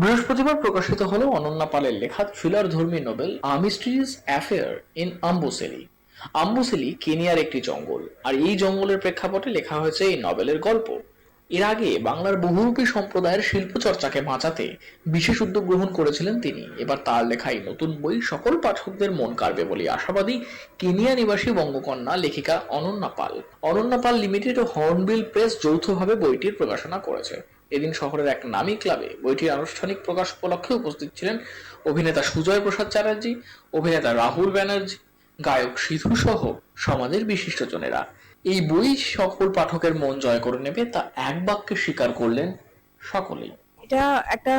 বৃহস্পতিবার প্রকাশিত হলো অনন্যা পালের লেখা থ্রিলার ধর্মী novel a mysterious affair in Amboseli. Amboseli কেনিয়ার একটি জঙ্গল, আর এই জঙ্গলের প্রেক্ষাপটে লেখা হয়েছে এই নভেলের গল্প। এর আগে বাংলার বহুরূপী সম্প্রদায়ের শিল্প চর্চাকে বাঁচাতে বিশেষ উদ্যোগ গ্রহণ করেছিলেন তিনি। এবার তার লেখা এই নতুন বই সকল পাঠকদের মন কাড়বে বলে আশাবাদী কেনিয়া নিবাসী বঙ্গকন্যা লেখিকা অনন্যা পাল। অনন্যা পাল লিমিটেড ও হর্নবিল প্রেস যৌথভাবে বইটির প্রকাশনা করেছে। এদিন শহরের এক নামী ক্লাবে বইটির আনুষ্ঠানিক প্রকাশ উপলক্ষে উপস্থিত ছিলেন অভিনেতা সুজয় প্রসাদ চ্যাটার্জি, অভিনেতা রাহুল ব্যানার্জি, গায়ক সিধু সহ সমাজের বিশিষ্টজনেরা এই বই সকল পাঠকের মন জয় করে নেবে তা এক বাক্যে স্বীকার করলেন সকলেই। এটা একটা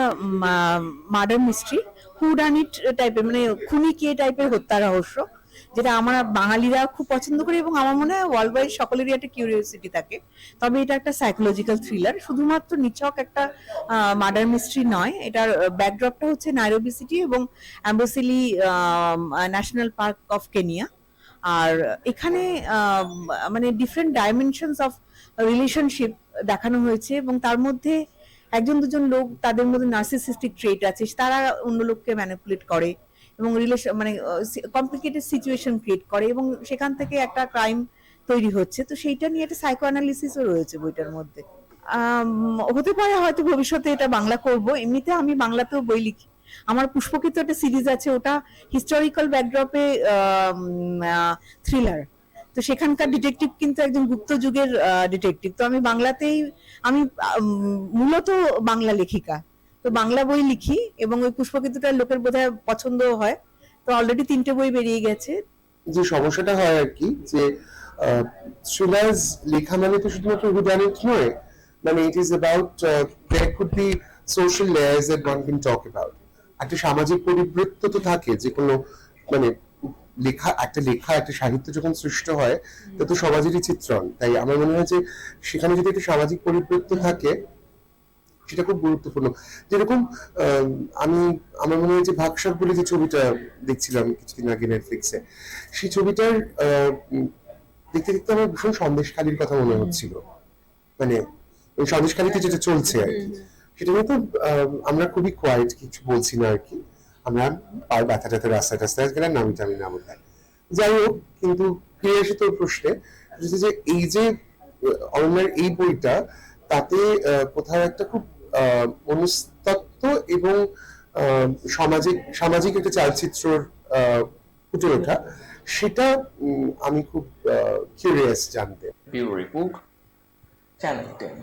মার্ডার মিস্ট্রি হুডানিট টাইপের মানে খুনি কে টাইপের হত্যা রহস্য। যেটা আমরা বাঙালিরা খুব পছন্দ করি এবং আমার মনে হয় ওয়ার্ল্ড ওয়াইড সকলেরই একটা কিউরিওসিটি থাকে। তবে এটা একটা সাইকোলজিক্যাল থ্রিলার শুধুমাত্র নিছক একটা মার্ডার মিস্ট্রি নয়, এটার ব্যাকড্রপটা হচ্ছে নাইরোবি সিটি এবং Amboseli national park of Kenya আর এখানে মানে ডিফারেন্ট ডাইমেনশনস অফ রিলেশনশিপ দেখানো হয়েছে এবং তার মধ্যে একজন দুজন লোক তাদের মধ্যে নার্সিসিস্টিক ট্রেট আছে, তারা অন্য লোককে ম্যানিপুলেট করে। এবং রিলেশন মানে কমপ্লিকেটেড সিচুয়েশন ক্রিয়েট করে এবং সেখান থেকে একটা ক্রাইম তৈরি হচ্ছে। তো সেইটা নিয়ে একটা সাইকো অ্যানালিসিসও রয়েছে বইটার মধ্যে। হতে পারে হয়তো ভবিষ্যতে এটা বাংলা করব। এমনিতে আমি বাংলাতেও বই লিখি। আমার পুষ্পকিত একটা সিরিজ আছে, ওটা হিস্টোরিক্যাল ব্যাকড্রপে থ্রিলার তো সেখানকার ডিটেকটিভ কিন্তু একজন গুপ্ত যুগের ডিটেকটিভ তো আমি বাংলাতেই আমি, মূলত বাংলা লেখিকা। তো বাংলা বই লিখি এবং ওই পুষ্পকিতটা লোকের বোধহয় পছন্দ হয়। তো অলরেডি তিনটে বই বেরিয়ে গেছে। যে সমস্যাটা হয় আর কি, যে থ্রিলার্স লেখা মানে তো শুধুমাত্র হুডানিট নয় মানে it is about there could be social layers that one can talk about একটা সামাজিক পরিবৃত্ত তো থাকে, যে কোনো মানে লেখা, একটা লেখা, একটা সাহিত্য যখন সৃষ্ট হয় তা তো সমাজেরই চিত্রণ। তাই আমার মনে হয় যে, সেখানে যদি একটা সামাজিক পরিবৃত্ত থাকে সেটা খুব গুরুত্বপূর্ণ। যেরকম আমি আমার মনে হয় যে ভাগসাপ বলে যে ছবিটা দেখছিলাম কিছুদিন আগে নেটফ্লিক্সে সেই ছবিটার দেখতে দেখতে আমার ভীষণ সন্দেশখালির কথা মনে হচ্ছিল। মানে ওই সন্দেশখালিতে যেটা চলছে আর কি। সেটা নিয়ে তো আহ, আমরা খুবই কোয়াইট কিছু বলছি না আর কি। আমরা পার ব্যথা ট্যাথা রাস্তায় টাস্তায় গেলে নামি টামি না বোধ যাই হোক কিন্তু ফিরে আসি তোর প্রশ্নে। যে এই যে অরণ্যের এই বইটা তাতে কোথাও একটা খুব মনস্তত্ত্ব এবং আহ, সামাজিক সামাজিক একটা চালচিত্র আহ, ফুটে ওঠা। সেটা উম, আমি খুব কিউরিয়াস জানতে। Bureau report channel ten